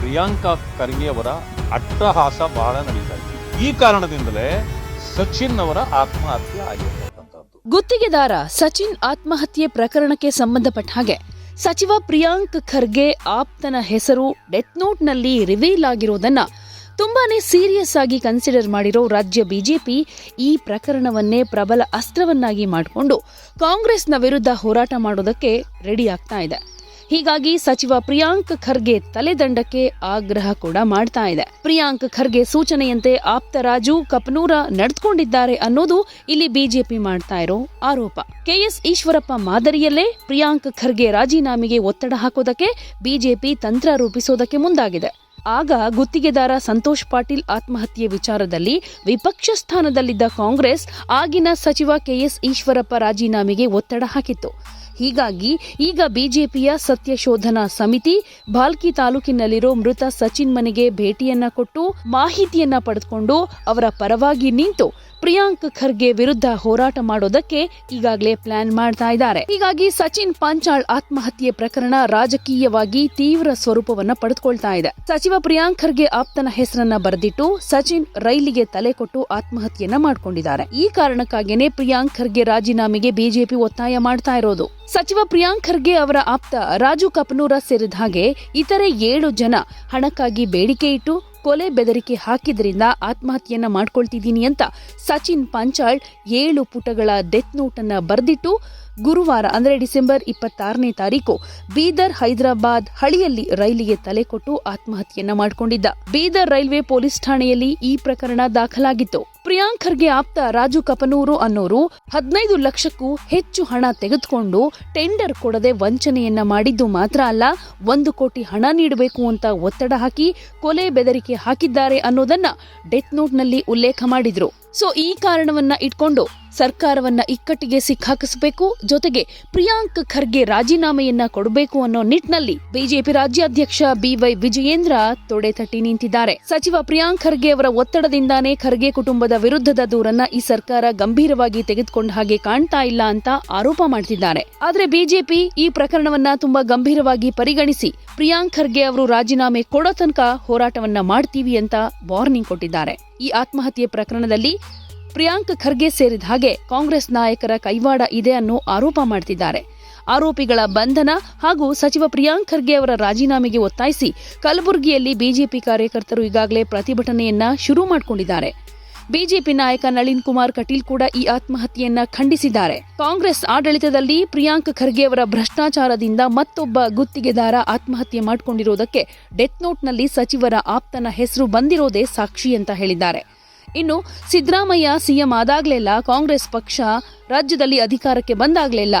ಪ್ರಿಯಾಂಕಾ ಖರ್ಗೆ ಅವರ ಅಟ್ಟಹಾಸ ಬಹಳ ನಡೀತಾ ಇದೆ ಈ ಕಾರಣದಿಂದಲೇ ಸಚಿನ್ ಅವರ ಆತ್ಮಹತ್ಯೆ ಆಗಿರ್ತಕ್ಕಂಥದ್ದು. ಗುತ್ತಿಗೆದಾರ ಸಚಿನ್ ಆತ್ಮಹತ್ಯೆ ಪ್ರಕರಣಕ್ಕೆ ಸಂಬಂಧಪಟ್ಟ ಹಾಗೆ ಸಚಿವ ಪ್ರಿಯಾಂಕ್ ಖರ್ಗೆ ಆಪ್ತನ ಹೆಸರು ಡೆತ್ ನೋಟ್ನಲ್ಲಿ ರಿವೀಲ್ ಆಗಿರೋದನ್ನ ತುಂಬಾನೇ ಸೀರಿಯಸ್ ಆಗಿ ಕನ್ಸಿಡರ್ ಮಾಡಿರೋ ರಾಜ್ಯ ಬಿಜೆಪಿ ಈ ಪ್ರಕರಣವನ್ನೇ ಪ್ರಬಲ ಅಸ್ತ್ರವನ್ನಾಗಿ ಮಾಡಿಕೊಂಡು ಕಾಂಗ್ರೆಸ್ನ ವಿರುದ್ಧ ಹೋರಾಟ ಮಾಡೋದಕ್ಕೆ ರೆಡಿ ಆಗ್ತಾ ಇದೆ. ಹೀಗಾಗಿ ಸಚಿವ ಪ್ರಿಯಾಂಕ್ ಖರ್ಗೆ ತಲೆದಂಡಕ್ಕೆ ಆಗ್ರಹ ಕೂಡ ಮಾಡ್ತಾ ಇದೆ. ಪ್ರಿಯಾಂಕ್ ಖರ್ಗೆ ಸೂಚನೆಯಂತೆ ಆಪ್ತ ರಾಜು ಕಪನೂರ ನಡೆದುಕೊಂಡಿದ್ದಾರೆ ಅನ್ನೋದು ಇಲ್ಲಿ ಬಿಜೆಪಿ ಮಾಡ್ತಾ ಇರೋ ಆರೋಪ. ಕೆಎಸ್ ಈಶ್ವರಪ್ಪ ಮಾದರಿಯಲ್ಲೇ ಪ್ರಿಯಾಂಕ್ ಖರ್ಗೆ ರಾಜೀನಾಮೆಗೆ ಒತ್ತಡ ಹಾಕೋದಕ್ಕೆ ಬಿಜೆಪಿ ತಂತ್ರ ರೂಪಿಸೋದಕ್ಕೆ ಮುಂದಾಗಿದೆ. ಆಗ ಗುತ್ತಿಗೆದಾರ ಸಂತೋಷ್ ಪಾಟೀಲ್ ಆತ್ಮಹತ್ಯೆ ವಿಚಾರದಲ್ಲಿ ವಿಪಕ್ಷ ಸ್ಥಾನದಲ್ಲಿದ್ದ ಕಾಂಗ್ರೆಸ್ ಆಗಿನ ಸಚಿವ ಕೆಎಸ್ ಈಶ್ವರಪ್ಪ ರಾಜೀನಾಮೆಗೆ ಒತ್ತಡ ಹಾಕಿತ್ತು. ಹೀಗಾಗಿ ಈಗ ಬಿಜೆಪಿಯ ಸತ್ಯ ಶೋಧನಾ ಸಮಿತಿ ಭಾಲ್ಕಿ ತಾಲೂಕಿನಲ್ಲಿರೋ ಮೃತ ಸಚಿನ್ ಮನೆಗೆ ಭೇಟಿಯನ್ನ ಕೊಟ್ಟು ಮಾಹಿತಿಯನ್ನ ಪಡೆದುಕೊಂಡು ಅವರ ಪರವಾಗಿ ನಿಂತು ಪ್ರಿಯಾಂಕ್ ಖರ್ಗೆ ವಿರುದ್ಧ ಹೋರಾಟ ಮಾಡೋದಕ್ಕೆ ಈಗಾಗಲೇ ಪ್ಲಾನ್ ಮಾಡ್ತಾ ಇದ್ದಾರೆ. ಹೀಗಾಗಿ ಸಚಿನ್ ಪಾಂಚಾಳ್ ಆತ್ಮಹತ್ಯೆ ಪ್ರಕರಣ ರಾಜಕೀಯವಾಗಿ ತೀವ್ರ ಸ್ವರೂಪವನ್ನ ಪಡೆದುಕೊಳ್ತಾ ಇದೆ. ಸಚಿವ ಪ್ರಿಯಾಂಕ್ ಖರ್ಗೆ ಆಪ್ತನ ಹೆಸರನ್ನ ಬರೆದಿಟ್ಟು ಸಚಿನ್ ರೈಲಿಗೆ ತಲೆ ಕೊಟ್ಟು ಆತ್ಮಹತ್ಯೆಯನ್ನ ಮಾಡ್ಕೊಂಡಿದ್ದಾರೆ. ಈ ಕಾರಣಕ್ಕಾಗಿಯೇ ಪ್ರಿಯಾಂಕ್ ಖರ್ಗೆ ರಾಜೀನಾಮೆಗೆ ಬಿಜೆಪಿ ಒತ್ತಾಯ ಮಾಡ್ತಾ ಇರೋದು. ಸಚಿವ ಪ್ರಿಯಾಂಕ್ ಖರ್ಗೆ ಅವರ ಆಪ್ತ ರಾಜು ಕಪನೂರ ಸೇರಿದ ಹಾಗೆ ಇತರೆ ಏಳು ಜನ ಹಣಕ್ಕಾಗಿ ಬೇಡಿಕೆ ಇಟ್ಟು ಕೊಲೆ ಬೆದರಿಕೆ ಹಾಕಿದ್ರಿಂದ ಆತ್ಮಹತ್ಯೆಯನ್ನ ಮಾಡ್ಕೊಳ್ತಿದ್ದೀನಿ ಅಂತ ಸಚಿನ್ ಪಂಚಾಳ್ ಏಳು ಪುಟಗಳ ಡೆತ್ ನೋಟ್ ಅನ್ನ ಬರೆದಿಟ್ಟು ಗುರುವಾರ, ಅಂದರೆ ಡಿಸೆಂಬರ್ ಇಪ್ಪತ್ತಾರನೇ ತಾರೀಕು, ಬೀದರ್ ಹೈದರಾಬಾದ್ ಹಳಿಯಲ್ಲಿ ರೈಲಿಗೆ ತಲೆ ಕೊಟ್ಟು ಆತ್ಮಹತ್ಯೆಯನ್ನ ಮಾಡಿಕೊಂಡಿದ್ದ. ಬೀದರ್ ರೈಲ್ವೆ ಪೊಲೀಸ್ ಠಾಣೆಯಲ್ಲಿ ಈ ಪ್ರಕರಣ ದಾಖಲಾಗಿತ್ತು. ಪ್ರಿಯಾಂಕ್ ಖರ್ಗೆ ಆಪ್ತ ರಾಜು ಕಪನೂರು ಅನ್ನೋರು ಹದಿನೈದು ಲಕ್ಷಕ್ಕೂ ಹೆಚ್ಚು ಹಣ ತೆಗೆದುಕೊಂಡು ಟೆಂಡರ್ ಕೊಡದೆ ವಂಚನೆಯನ್ನ ಮಾಡಿದ್ದು ಮಾತ್ರ ಅಲ್ಲ, ಒಂದು ಕೋಟಿ ಹಣ ನೀಡಬೇಕು ಅಂತ ಒತ್ತಡ ಹಾಕಿ ಕೊಲೆ ಬೆದರಿಕೆ ಹಾಕಿದ್ದಾರೆ ಅನ್ನೋದನ್ನ ಡೆತ್ ನೋಟ್ನಲ್ಲಿ ಉಲ್ಲೇಖ ಮಾಡಿದ್ರು. ಸೊ, ಈ ಕಾರಣವನ್ನ ಇಟ್ಕೊಂಡು ಸರ್ಕಾರವನ್ನ ಇಕ್ಕಟ್ಟಿಗೆ ಸಿಕ್ಕಾಕಿಸಬೇಕು ಜೊತೆಗೆ ಪ್ರಿಯಾಂಕ್ ಖರ್ಗೆ ರಾಜೀನಾಮೆಯನ್ನ ಕೊಡಬೇಕು ಅನ್ನೋ ನಿಟ್ಟಿನಲ್ಲಿ ಬಿಜೆಪಿ ರಾಜ್ಯಾಧ್ಯಕ್ಷ ಬಿವೈ ವಿಜಯೇಂದ್ರ ತೊಡೆ ತಟ್ಟಿ ನಿಂತಿದ್ದಾರೆ. ಸಚಿವ ಪ್ರಿಯಾಂಕ್ ಖರ್ಗೆ ಅವರ ಒತ್ತಡದಿಂದಾನೇ ಖರ್ಗೆ ಕುಟುಂಬದ ವಿರುದ್ಧದ ದೂರನ್ನ ಈ ಸರ್ಕಾರ ಗಂಭೀರವಾಗಿ ತೆಗೆದುಕೊಂಡ ಹಾಗೆ ಕಾಣ್ತಾ ಇಲ್ಲ ಅಂತ ಆರೋಪ ಮಾಡ್ತಿದ್ದಾರೆ. ಆದ್ರೆ ಬಿಜೆಪಿ ಈ ಪ್ರಕರಣವನ್ನ ತುಂಬಾ ಗಂಭೀರವಾಗಿ ಪರಿಗಣಿಸಿ ಪ್ರಿಯಾಂಕ್ ಖರ್ಗೆ ಅವರು ರಾಜೀನಾಮೆ ಕೊಡೋ ತನಕ ಹೋರಾಟವನ್ನ ಮಾಡ್ತೀವಿ ಅಂತ ವಾರ್ನಿಂಗ್ ಕೊಟ್ಟಿದ್ದಾರೆ. ಈ ಆತ್ಮಹತ್ಯೆ ಪ್ರಕರಣದಲ್ಲಿ ಪ್ರಿಯಾಂಕ್ ಖರ್ಗೆ ಸೇರಿದ ಹಾಗೆ ಕಾಂಗ್ರೆಸ್ ನಾಯಕರ ಕೈವಾಡ ಇದೆ ಅನ್ನೋ ಆರೋಪ ಮಾಡ್ತಿದ್ದಾರೆ. ಆರೋಪಿಗಳ ಬಂಧನ ಹಾಗೂ ಸಚಿವ ಪ್ರಿಯಾಂಕ್ ಖರ್ಗೆ ಅವರ ರಾಜೀನಾಮೆಗೆ ಒತ್ತಾಯಿಸಿ ಕಲಬುರಗಿಯಲ್ಲಿ ಬಿಜೆಪಿ ಕಾರ್ಯಕರ್ತರು ಈಗಾಗಲೇ ಪ್ರತಿಭಟನೆಯನ್ನ ಶುರು ಮಾಡಿಕೊಂಡಿದ್ದಾರೆ. ಬಿಜೆಪಿ ನಾಯಕ ನಳಿನ್ ಕುಮಾರ್ ಕಟೀಲ್ ಕೂಡ ಈ ಆತ್ಮಹತ್ಯೆಯನ್ನ ಖಂಡಿಸಿದ್ದಾರೆ. ಕಾಂಗ್ರೆಸ್ ಆಡಳಿತದಲ್ಲಿ ಪ್ರಿಯಾಂಕ್ ಖರ್ಗೆ ಅವರ ಭ್ರಷ್ಟಾಚಾರದಿಂದ ಮತ್ತೊಬ್ಬ ಗುತ್ತಿಗೆದಾರ ಆತ್ಮಹತ್ಯೆ ಮಾಡಿಕೊಂಡಿರುವುದಕ್ಕೆ ಡೆತ್ ನೋಟ್ನಲ್ಲಿ ಸಚಿವರ ಆಪ್ತನ ಹೆಸರು ಬಂದಿರೋದೇ ಸಾಕ್ಷಿ ಅಂತ ಹೇಳಿದ್ದಾರೆ. ಇನ್ನು ಸಿದ್ದರಾಮಯ್ಯ ಸಿಎಂ ಆದಾಗಲೆಲ್ಲ ಕಾಂಗ್ರೆಸ್ ಪಕ್ಷ ರಾಜ್ಯದಲ್ಲಿ ಅಧಿಕಾರಕ್ಕೆ ಬಂದಾಗಲೆಲ್ಲ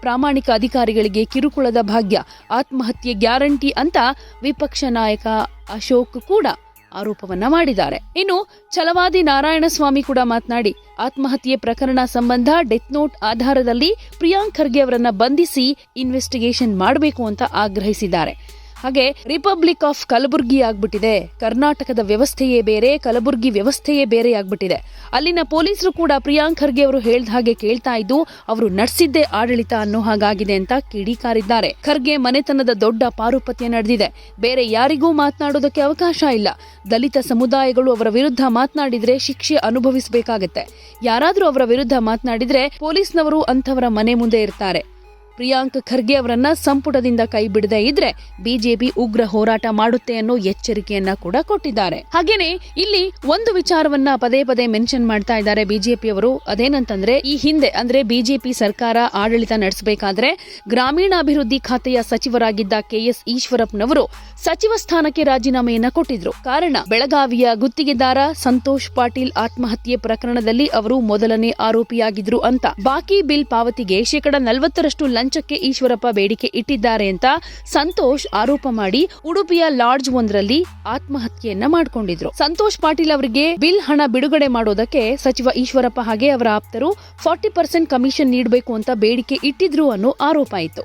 ಪ್ರಾಮಾಣಿಕ ಅಧಿಕಾರಿಗಳಿಗೆ ಕಿರುಕುಳದ ಭಾಗ್ಯ, ಆತ್ಮಹತ್ಯೆ ಗ್ಯಾರಂಟಿ ಅಂತ ವಿಪಕ್ಷ ನಾಯಕ ಅಶೋಕ್ ಕೂಡ ಆರೋಪವನ್ನ ಮಾಡಿದ್ದಾರೆ. ಇನ್ನು ಛಲವಾದಿ ನಾರಾಯಣಸ್ವಾಮಿ ಕೂಡ ಮಾತನಾಡಿ, ಆತ್ಮಹತ್ಯೆ ಪ್ರಕರಣ ಸಂಬಂಧ ಡೆತ್ ನೋಟ್ ಆಧಾರದಲ್ಲಿ ಪ್ರಿಯಾಂಕ್ ಖರ್ಗೆ ಅವರನ್ನ ಬಂಧಿಸಿ ಇನ್ವೆಸ್ಟಿಗೇಷನ್ ಮಾಡಬೇಕು ಅಂತ ಆಗ್ರಹಿಸಿದ್ದಾರೆ. ಹಾಗೆ ರಿಪಬ್ಲಿಕ್ ಆಫ್ ಕಲಬುರ್ಗಿ ಆಗ್ಬಿಟ್ಟಿದೆ. ಕರ್ನಾಟಕದ ವ್ಯವಸ್ಥೆಯೇ ಬೇರೆ, ಕಲಬುರ್ಗಿ ವ್ಯವಸ್ಥೆಯೇ ಬೇರೆ ಆಗ್ಬಿಟ್ಟಿದೆ. ಅಲ್ಲಿನ ಪೊಲೀಸರು ಕೂಡ ಪ್ರಿಯಾಂಕ್ ಖರ್ಗೆ ಅವರು ಹೇಳ್ದ ಹಾಗೆ ಕೇಳ್ತಾ ಇದ್ದು, ಅವರು ನಡೆಸಿದ್ದೇ ಆಡಳಿತ ಅನ್ನೋ ಹಾಗಾಗಿದೆ ಅಂತ ಕಿಡಿಕಾರಿದ್ದಾರೆ. ಖರ್ಗೆ ಮನೆತನದ ದೊಡ್ಡ ಪಾರುಪತ್ಯ ನಡೆದಿದೆ. ಬೇರೆ ಯಾರಿಗೂ ಮಾತನಾಡೋದಕ್ಕೆ ಅವಕಾಶ ಇಲ್ಲ. ದಲಿತ ಸಮುದಾಯಗಳು ಅವರ ವಿರುದ್ಧ ಮಾತನಾಡಿದ್ರೆ ಶಿಕ್ಷೆ ಅನುಭವಿಸಬೇಕಾಗತ್ತೆ. ಯಾರಾದರೂ ಅವರ ವಿರುದ್ಧ ಮಾತನಾಡಿದ್ರೆ ಪೊಲೀಸ್ನವರು ಅಂಥವರ ಮನೆ ಮುಂದೆ ಇರ್ತಾರೆ. ಪ್ರಿಯಾಂಕ್ ಖರ್ಗೆ ಅವರನ್ನ ಸಂಪುಟದಿಂದ ಕೈ ಬಿಡದೆ ಇದ್ರೆ ಬಿಜೆಪಿ ಉಗ್ರ ಹೋರಾಟ ಮಾಡುತ್ತೆ ಅನ್ನೋ ಎಚ್ಚರಿಕೆಯನ್ನ ಕೂಡ ಕೊಟ್ಟಿದ್ದಾರೆ. ಹಾಗೇನೆ ಇಲ್ಲಿ ಒಂದು ವಿಚಾರವನ್ನ ಪದೇ ಪದೇ ಮೆನ್ಷನ್ ಮಾಡ್ತಾ ಇದ್ದಾರೆ ಬಿಜೆಪಿಯವರು ಅದೇನಂತಂದ್ರೆ, ಈ ಹಿಂದೆ, ಅಂದ್ರೆ ಬಿಜೆಪಿ ಸರ್ಕಾರ ಆಡಳಿತ ನಡೆಸಬೇಕಾದ್ರೆ ಗ್ರಾಮೀಣಾಭಿವೃದ್ಧಿ ಖಾತೆಯ ಸಚಿವರಾಗಿದ್ದ ಕೆಎಸ್ ಈಶ್ವರಪ್ಪನವರು ಸಚಿವ ಸ್ಥಾನಕ್ಕೆ ರಾಜೀನಾಮೆಯನ್ನ ಕೊಟ್ಟಿದ್ರು. ಕಾರಣ, ಬೆಳಗಾವಿಯ ಗುತ್ತಿಗೆದಾರ ಸಂತೋಷ್ ಪಾಟೀಲ್ ಆತ್ಮಹತ್ಯೆ ಪ್ರಕರಣದಲ್ಲಿ ಅವರು ಮೊದಲನೇ ಆರೋಪಿಯಾಗಿದ್ರು ಅಂತ. ಬಾಕಿ ಬಿಲ್ ಪಾವತಿಗೆ ಶೇಕಡ ನಲವತ್ತರಷ್ಟು ಲಂಚಕ್ಕೆ ಈಶ್ವರಪ್ಪ ಬೇಡಿಕೆ ಇಟ್ಟಿದ್ದಾರೆ ಅಂತ ಸಂತೋಷ್ ಆರೋಪ ಮಾಡಿ ಉಡುಪಿಯ ಲಾಡ್ಜ್ ಒಂದರಲ್ಲಿ ಆತ್ಮಹತ್ಯೆಯನ್ನ ಮಾಡಿಕೊಂಡಿದ್ರು. ಸಂತೋಷ್ ಪಾಟೀಲ್ ಅವರಿಗೆ ಬಿಲ್ ಹಣ ಬಿಡುಗಡೆ ಮಾಡೋದಕ್ಕೆ ಸಚಿವ ಈಶ್ವರಪ್ಪ ಹಾಗೆ ಅವರ ಆಪ್ತರು ಫಾರ್ಟಿ ಪರ್ಸೆಂಟ್ ಕಮಿಷನ್ ನೀಡಬೇಕು ಅಂತ ಬೇಡಿಕೆ ಇಟ್ಟಿದ್ರು ಅನ್ನೋ ಆರೋಪ ಇತ್ತು.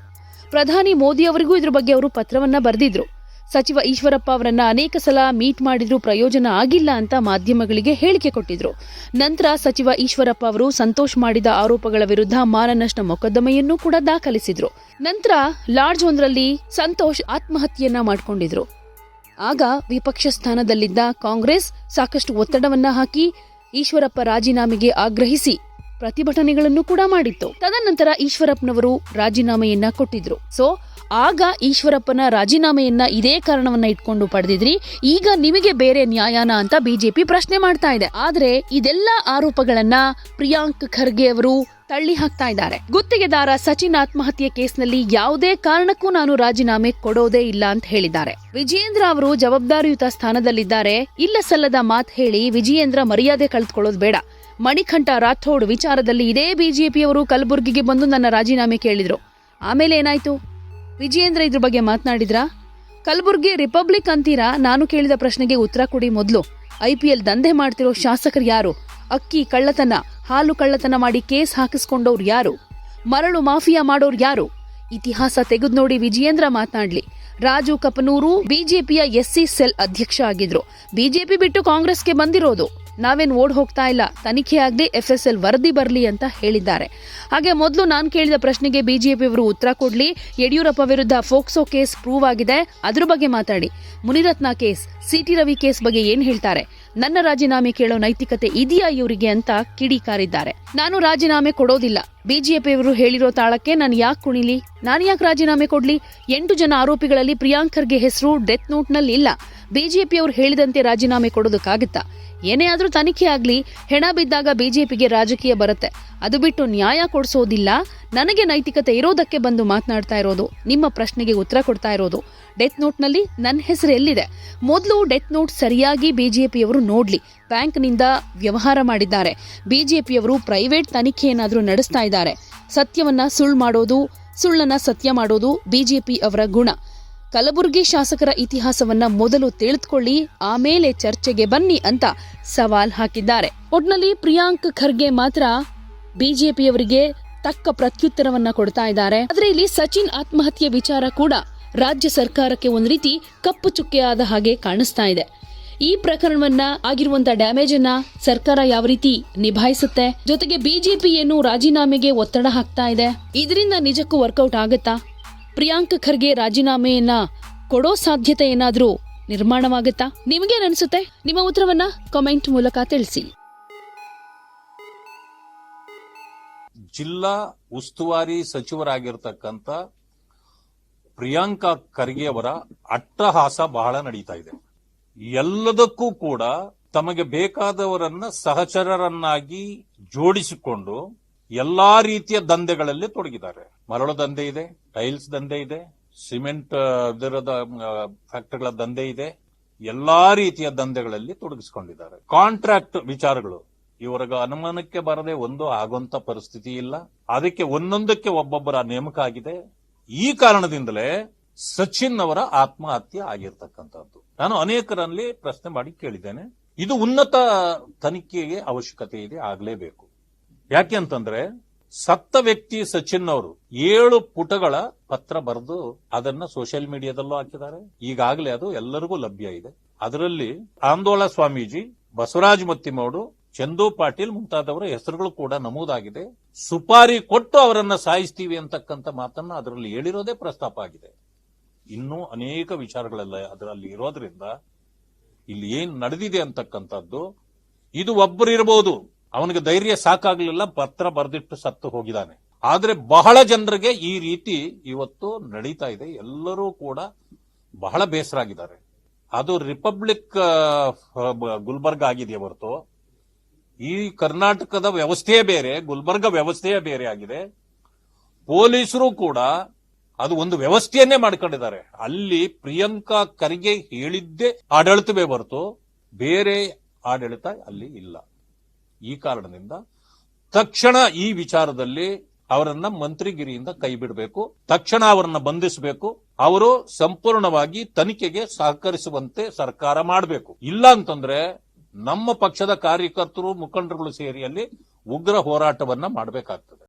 ಪ್ರಧಾನಿ ಮೋದಿ ಅವರಿಗೂ ಇದ್ರ ಬಗ್ಗೆ ಅವರು ಪತ್ರವನ್ನ ಬರೆದಿದ್ರು. ಸಚಿವ ಈಶ್ವರಪ್ಪ ಅವರನ್ನ ಅನೇಕ ಸಲ ಮೀಟ್ ಮಾಡಿದ್ರೂ ಪ್ರಯೋಜನ ಆಗಿಲ್ಲ ಅಂತ ಮಾಧ್ಯಮಗಳಿಗೆ ಹೇಳಿಕೆ ಕೊಟ್ಟಿದ್ರು. ನಂತರ ಸಚಿವ ಈಶ್ವರಪ್ಪ ಅವರು ಸಂತೋಷ್ ಮಾಡಿದ ಆರೋಪಗಳ ವಿರುದ್ಧ ಮಾನನಷ್ಟ ಮೊಕದ್ದಮೆಯನ್ನು ಕೂಡ ದಾಖಲಿಸಿದ್ರು. ನಂತರ ಲಾಡ್ಜ್ ಒಂದರಲ್ಲಿ ಸಂತೋಷ್ ಆತ್ಮಹತ್ಯೆಯನ್ನ ಮಾಡಿಕೊಂಡಿದ್ರು. ಆಗ ವಿಪಕ್ಷ ಸ್ಥಾನದಲ್ಲಿದ್ದ ಕಾಂಗ್ರೆಸ್ ಸಾಕಷ್ಟು ಒತ್ತಡವನ್ನ ಹಾಕಿ ಈಶ್ವರಪ್ಪ ರಾಜೀನಾಮೆಗೆ ಆಗ್ರಹಿಸಿ ಪ್ರತಿಭಟನೆಗಳನ್ನು ಕೂಡ ಮಾಡಿತ್ತು. ತದನಂತರ ಈಶ್ವರಪ್ಪನವರು ರಾಜೀನಾಮೆಯನ್ನ ಕೊಟ್ಟಿದ್ರು. ಸೊ ಆಗ ಈಶ್ವರಪ್ಪನ ರಾಜೀನಾಮೆಯನ್ನ ಇದೇ ಕಾರಣವನ್ನ ಇಟ್ಕೊಂಡು ಪಡೆದಿದ್ರಿ. ಈಗ ನಿಮಗೆ ಬೇರೆ ನ್ಯಾಯಾನ ಅಂತ ಬಿಜೆಪಿ ಪ್ರಶ್ನೆ ಮಾಡ್ತಾ ಇದೆ. ಆದ್ರೆ ಇದೆಲ್ಲ ಆರೋಪಗಳನ್ನ ಪ್ರಿಯಾಂಕ್ ಖರ್ಗೆ ಅವರು ತಳ್ಳಿ ಹಾಕ್ತಾ ಇದ್ದಾರೆ. ಗುತ್ತಿಗೆದಾರ ಸಚಿನ್ ಆತ್ಮಹತ್ಯೆ ಕೇಸ್ನಲ್ಲಿ ಯಾವುದೇ ಕಾರಣಕ್ಕೂ ನಾನು ರಾಜೀನಾಮೆ ಕೊಡೋದೇ ಇಲ್ಲ ಅಂತ ಹೇಳಿದ್ದಾರೆ. ವಿಜಯೇಂದ್ರ ಅವರು ಜವಾಬ್ದಾರಿಯುತ ಸ್ಥಾನದಲ್ಲಿದ್ದಾರೆ. ಇಲ್ಲ ಸಲ್ಲದ ಮಾತ್ ಹೇಳಿ ವಿಜಯೇಂದ್ರ ಮರ್ಯಾದೆ ಕಳೆದುಕೊಳ್ಳೋದು ಬೇಡ. ಮಣಿಕಂಠ ರಾಥೋಡ್ ವಿಚಾರದಲ್ಲಿ ಇದೇ ಬಿಜೆಪಿಯವರು ಕಲಬುರಗಿಗೆ ಬಂದು ನನ್ನ ರಾಜೀನಾಮೆ ಕೇಳಿದ್ರು. ಆಮೇಲೆ ಏನಾಯ್ತು? ವಿಜಯೇಂದ್ರ ಇದ್ರ ಬಗ್ಗೆ ಮಾತನಾಡಿದ್ರಾ? ಕಲಬುರ್ಗಿ ರಿಪಬ್ಲಿಕ್ ಅಂತೀರಾ? ನಾನು ಕೇಳಿದ ಪ್ರಶ್ನೆಗೆ ಉತ್ತರ ಕೊಡಿ ಮೊದಲು. ಐ ಪಿ ಎಲ್ ದಂಧೆ ಮಾಡ್ತಿರೋ ಶಾಸಕರು ಯಾರು? ಅಕ್ಕಿ ಕಳ್ಳತನ, ಹಾಲು ಕಳ್ಳತನ ಮಾಡಿ ಕೇಸ್ ಹಾಕಿಸ್ಕೊಂಡವ್ರು ಯಾರು? ಮರಳು ಮಾಫಿಯಾ ಮಾಡೋರು ಯಾರು? ಇತಿಹಾಸ ತೆಗೆದು ನೋಡಿ ವಿಜಯೇಂದ್ರ ಮಾತನಾಡ್ಲಿ. ರಾಜು ಕಪನೂರು, ಬಿಜೆಪಿಯ ಎಸ್ಸಿ ಸೆಲ್ ಅಧ್ಯಕ್ಷ ಆಗಿದ್ರು. ಬಿಜೆಪಿ ಬಿಟ್ಟು ಕಾಂಗ್ರೆಸ್ಗೆ ಬಂದಿರೋದು. ನಾವೇನ್ ಓಡ್ ಹೋಗ್ತಾ ಇಲ್ಲ. ತನಿಖೆ ಆಗದೆ ಎಫ್ಎಸ್ಎಲ್ ವರದಿ ಬರಲಿ ಅಂತ ಹೇಳಿದ್ದಾರೆ. ಹಾಗೆ ಮೊದಲು ನಾನು ಕೇಳಿದ ಪ್ರಶ್ನೆಗೆ ಬಿಜೆಪಿಯವರು ಉತ್ತರ ಕೊಡಲಿ. ಯಡಿಯೂರಪ್ಪ ವಿರುದ್ಧ ಫೋಕ್ಸೋ ಕೇಸ್ ಪ್ರೂವ್ ಆಗಿದೆ. ಅದ್ರ ಬಗ್ಗೆ ಮಾತಾಡಿ. Munirathna case, C T Ravi case ಬಗ್ಗೆ ಏನ್ ಹೇಳ್ತಾರೆ? ನನ್ನ ರಾಜೀನಾಮೆ ಕೇಳೋ ನೈತಿಕತೆ ಇದೆಯಾ ಇವರಿಗೆ ಅಂತ ಕಿಡಿಕಾರಿದ್ದಾರೆ ನಾನು ರಾಜೀನಾಮೆ ಕೊಡೋದಿಲ್ಲ. ಬಿಜೆಪಿಯವರು ಹೇಳಿರೋ ತಾಳಕ್ಕೆ ನಾನು ಯಾಕೆ ಕುಣಿಲಿ? ನಾನು ಯಾಕೆ ರಾಜೀನಾಮೆ ಕೊಡ್ಲಿ? ಎಂಟು ಜನ ಆರೋಪಿಗಳಲ್ಲಿ ಪ್ರಿಯಾಂಕರ್ಗೆ ಹೆಸರು ಡೆತ್ ನೋಟ್ನಲ್ಲಿ ಇಲ್ಲ. ಬಿಜೆಪಿಯವರು ಹೇಳಿದಂತೆ ರಾಜೀನಾಮೆ ಕೊಡೋದಕ್ಕಾಗುತ್ತಾ? ಏನೇ ಆದರೂ ತನಿಖೆ ಆಗಲಿ, ಹೆಣ ಬಿದ್ದಾಗ ಬಿಜೆಪಿಗೆ ರಾಜಕೀಯ ಬರುತ್ತೆ. ಅದು ಬಿಟ್ಟು ನ್ಯಾಯ ಕೊಡಿಸೋದಿಲ್ಲ. ನನಗೆ ನೈತಿಕತೆ ಇರೋದಕ್ಕೆ ಬಂದು ಮಾತನಾಡ್ತಾ ಇರೋದು. ನಿಮ್ಮ ಪ್ರಶ್ನೆಗೆ ಉತ್ತರ ಕೊಡ್ತಾ ಇರೋದು. ಡೆತ್ ನೋಟ್ನಲ್ಲಿ ನನ್ನ ಹೆಸರು ಎಲ್ಲಿದೆ? ಮೊದಲು ಡೆತ್ ನೋಟ್ ಸರಿಯಾಗಿ ಬಿಜೆಪಿಯವರು ನೋಡ್ಲಿ. ಬ್ಯಾಂಕ್ನಿಂದ ವ್ಯವಹಾರ ಮಾಡಿದ್ದಾರೆ. ಬಿಜೆಪಿಯವರು ಪ್ರೈವೇಟ್ ತನಿಖೆ ಏನಾದರೂ ನಡೆಸ್ತಾ ಇದ್ದಾರೆ. ಸತ್ಯವನ್ನ ಸುಳ್ಳು ಮಾಡೋದು, ಸುಳ್ಳನ್ನ ಸತ್ಯ ಮಾಡೋದು ಬಿಜೆಪಿ ಅವರ ಗುಣ. ಕಲಬುರಗಿ ಶಾಸಕರ ಇತಿಹಾಸವನ್ನ ಮೊದಲು ತಿಳಿದುಕೊಳ್ಳಿ, ಆಮೇಲೆ ಚರ್ಚೆಗೆ ಬನ್ನಿ ಅಂತ ಸವಾಲ್ ಹಾಕಿದ್ದಾರೆ. ಒಟ್ನಲ್ಲಿ ಪ್ರಿಯಾಂಕ್ ಖರ್ಗೆ ಮಾತ್ರ ಬಿಜೆಪಿಯವರಿಗೆ ತಕ್ಕ ಪ್ರತ್ಯುತ್ತರವನ್ನ ಕೊಡ್ತಾ ಇದ್ದಾರೆ. ಆದ್ರೆ ಇಲ್ಲಿ ಸಚಿನ್ ಆತ್ಮಹತ್ಯೆ ವಿಚಾರ ಕೂಡ ರಾಜ್ಯ ಸರ್ಕಾರಕ್ಕೆ ಒಂದು ರೀತಿ ಕಪ್ಪು ಚುಕ್ಕೆಯಾದ ಹಾಗೆ ಕಾಣಿಸ್ತಾ ಇದೆ. ಈ ಪ್ರಕರಣವನ್ನ ಆಗಿರುವಂತಹ ಡ್ಯಾಮೇಜ್ ಅನ್ನ ಸರ್ಕಾರ ಯಾವ ರೀತಿ ನಿಭಾಯಿಸುತ್ತೆ? ಜೊತೆಗೆ ಬಿಜೆಪಿ ಏನು ರಾಜೀನಾಮೆಗೆ ಒತ್ತಡ ಹಾಕ್ತಾ ಇದೆ? ಇದರಿಂದ ನಿಜಕ್ಕೂ ವರ್ಕೌಟ್ ಆಗುತ್ತಾ? ಪ್ರಿಯಾಂಕ್ ಖರ್ಗೆ ರಾಜೀನಾಮೆಯನ್ನ ಕೊಡೋ ಸಾಧ್ಯತೆ ಏನಾದ್ರೂ ನಿರ್ಮಾಣವಾಗುತ್ತಾ? ನಿಮಗೇನ್ ಅನಿಸುತ್ತೆ? ನಿಮ್ಮ ಉತ್ತರವನ್ನ ಕಮೆಂಟ್ ಮೂಲಕ ತಿಳಿಸಿ. ಜಿಲ್ಲಾ ಉಸ್ತುವಾರಿ ಸಚಿವರಾಗಿರ್ತಕ್ಕಂಥ ಪ್ರಿಯಾಂಕ ಖರ್ಗೆ ಅವರ ಅಟ್ಟಹಾಸ ಬಹಳ ನಡೀತಾ ಇದೆ. ಎಲ್ಲದಕ್ಕೂ ಕೂಡ ತಮಗೆ ಬೇಕಾದವರನ್ನ ಸಹಚರರನ್ನಾಗಿ ಜೋಡಿಸಿಕೊಂಡು ಎಲ್ಲಾ ರೀತಿಯ ದಂಧೆಗಳಲ್ಲಿ ತೊಡಗಿದ್ದಾರೆ. ಮರಳು ದಂಧೆ ಇದೆ, ಟೈಲ್ಸ್ ದಂಧೆ ಇದೆ, ಸಿಮೆಂಟ್ ಇದರದ ಫ್ಯಾಕ್ಟರಿಗಳ ದಂಧೆ ಇದೆ. ಎಲ್ಲಾ ರೀತಿಯ ದಂಧೆಗಳಲ್ಲಿ ತೊಡಗಿಸಿಕೊಂಡಿದ್ದಾರೆ. ಕಾಂಟ್ರಾಕ್ಟ್ ವಿಚಾರಗಳು. ಇವರಿಗೆ ಅನುಮಾನಕ್ಕೆ ಬರದೆ ಒಂದು ಆಗುವಂತ ಪರಿಸ್ಥಿತಿ ಇಲ್ಲ. ಅದಕ್ಕೆ ಒಂದೊಂದಕ್ಕೆ ಒಬ್ಬೊಬ್ಬರ ನೇಮಕ ಆಗಿದೆ. ಈ ಕಾರಣದಿಂದಲೇ ಸಚಿನ್ ಅವರ ಆತ್ಮಹತ್ಯೆ ಆಗಿರ್ತಕ್ಕಂಥದ್ದು. ನಾನು ಅನೇಕರಲ್ಲಿ ಪ್ರಶ್ನೆ ಮಾಡಿ ಕೇಳಿದ್ದೇನೆ. ಇದು ಉನ್ನತ ತನಿಖೆಗೆ ಅವಶ್ಯಕತೆ ಇದೆ, ಆಗಲೇಬೇಕು. ಯಾಕೆ ಅಂತಂದ್ರೆ, ಸತ್ತ ವ್ಯಕ್ತಿ ಸಚಿನ್ ಅವರು ಏಳು ಪುಟಗಳ ಪತ್ರ ಬರೆದು ಅದನ್ನ ಸೋಷಿಯಲ್ ಮೀಡಿಯಾದಲ್ಲೂ ಹಾಕಿದ್ದಾರೆ. ಈಗಾಗಲೇ ಅದು ಎಲ್ಲರಿಗೂ ಲಭ್ಯ ಇದೆ. ಅದರಲ್ಲಿ ಆಂದೋಳ ಸ್ವಾಮೀಜಿ, ಬಸವರಾಜ ಮತ್ತಿಮೌಡು ಚಂದು ಪಾಟೀಲ್ ಮುಂತಾದವರ ಹೆಸರುಗಳು ಕೂಡ ನಮೂದಾಗಿದೆ. ಸುಪಾರಿ ಕೊಟ್ಟು ಅವರನ್ನ ಸಾಯಿಸ್ತೀವಿ ಅಂತಕ್ಕಂಥ ಮಾತನ್ನ ಅದರಲ್ಲಿ ಹೇಳಿರೋದೇ ಪ್ರಸ್ತಾಪ ಆಗಿದೆ. ಇನ್ನೂ ಅನೇಕ ವಿಚಾರಗಳೆಲ್ಲ ಅದರಲ್ಲಿ ಇರೋದ್ರಿಂದ ಇಲ್ಲಿ ಏನ್ ನಡೆದಿದೆ ಅಂತಕ್ಕಂಥದ್ದು, ಇದು ಒಬ್ಬರು ಇರಬಹುದು ಅವನಿಗೆ ಧೈರ್ಯ ಸಾಕಾಗ್ಲಿಲ್ಲ, ಪತ್ರ ಬರೆದಿಟ್ಟು ಸತ್ತು ಹೋಗಿದ್ದಾನೆ. ಆದ್ರೆ ಬಹಳ ಜನರಿಗೆ ಈ ರೀತಿ ಇವತ್ತು ನಡೀತಾ ಇದೆ. ಎಲ್ಲರೂ ಕೂಡ ಬಹಳ ಬೇಸರ ಆಗಿದ್ದಾರೆ ಅದು ರಿಪಬ್ಲಿಕ್ ಗುಲ್ಬರ್ಗ ಆಗಿದೆಯೇ ಹೊರತು? ಈ ಕರ್ನಾಟಕದ ವ್ಯವಸ್ಥೆಯೇ ಬೇರೆ, ಗುಲ್ಬರ್ಗ ವ್ಯವಸ್ಥೆಯೇ ಬೇರೆ ಆಗಿದೆ. ಪೊಲೀಸರು ಕೂಡ ಅದು ಒಂದು ವ್ಯವಸ್ಥೆಯನ್ನೇ ಮಾಡ್ಕೊಂಡಿದ್ದಾರೆ. ಅಲ್ಲಿ ಪ್ರಿಯಾಂಕಾ ಖರ್ಗೆ ಹೇಳಿದ್ದೇ ಆಡಳಿತವೇ ಹೊರತು ಬೇರೆ ಆಡಳಿತ ಅಲ್ಲಿ ಇಲ್ಲ. ಈ ಕಾರಣದಿಂದ ತಕ್ಷಣ ಈ ವಿಚಾರದಲ್ಲಿ ಅವರನ್ನ ಮಂತ್ರಿಗಿರಿಯಿಂದ ಕೈ ಬಿಡಬೇಕು. ತಕ್ಷಣ ಅವರನ್ನ ಬಂಧಿಸಬೇಕು. ಅವರು ಸಂಪೂರ್ಣವಾಗಿ ತನಿಖೆಗೆ ಸಹಕರಿಸುವಂತೆ ಸರ್ಕಾರ ಮಾಡಬೇಕು. ಇಲ್ಲ ಅಂತಂದ್ರೆ ನಮ್ಮ ಪಕ್ಷದ ಕಾರ್ಯಕರ್ತರು ಮುಖಂಡರುಗಳು ಸೇರಿ ಅಲ್ಲಿ ಉಗ್ರ ಹೋರಾಟವನ್ನ ಮಾಡಬೇಕಾಗ್ತದೆ.